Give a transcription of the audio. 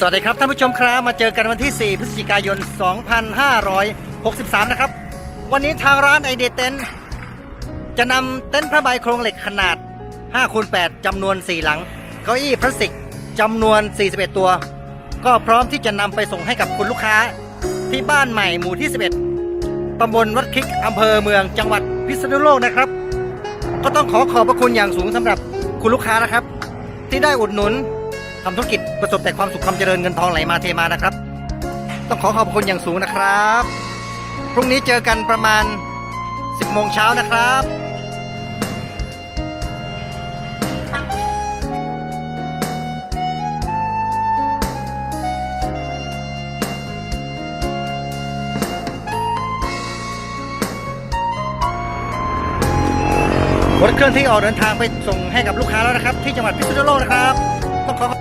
สวัสดีครับท่านผู้ชมครับมาเจอกันวันที่ 4 พฤศจิกายน 2563 นะครับ วันนี้ทางร้านไอเดเต็นจะนำเต็นท์ผ้าใบโครงเหล็กขนาด5คูณ8จำนวน 4 หลัง เก้าอี้พลาสติกจำนวน 41 ตัว ก็พร้อมที่จะนำไปส่งให้กับคุณลูกค้า ที่บ้านใหม่หมู่ที่ 11ตำบลวัดคลิกอำเภอเมืองจังหวัดพิษณุโลกนะครับ ก็ต้องขอขอบพระคุณอย่างสูงสำหรับคุณลูกค้านะครับ ที่ได้อุดหนุน ทำธุรกิจประสบแต่ความสุขความเจริญเงินทองไหลมาเทมานะครับ ต้องขอขอบคุณอย่างสูงนะครับ พรุ่งนี้เจอกันประมาณ 10โมงเช้านะครับรถเครื่องที่ออกเดินทางไปส่งให้กับลูกค้าแล้วนะครับ ที่จังหวัดพิษณุโลกนะครับต้องขอ